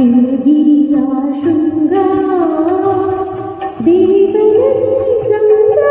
తిరిగినా శృంగార దీవెన గంగా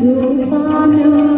to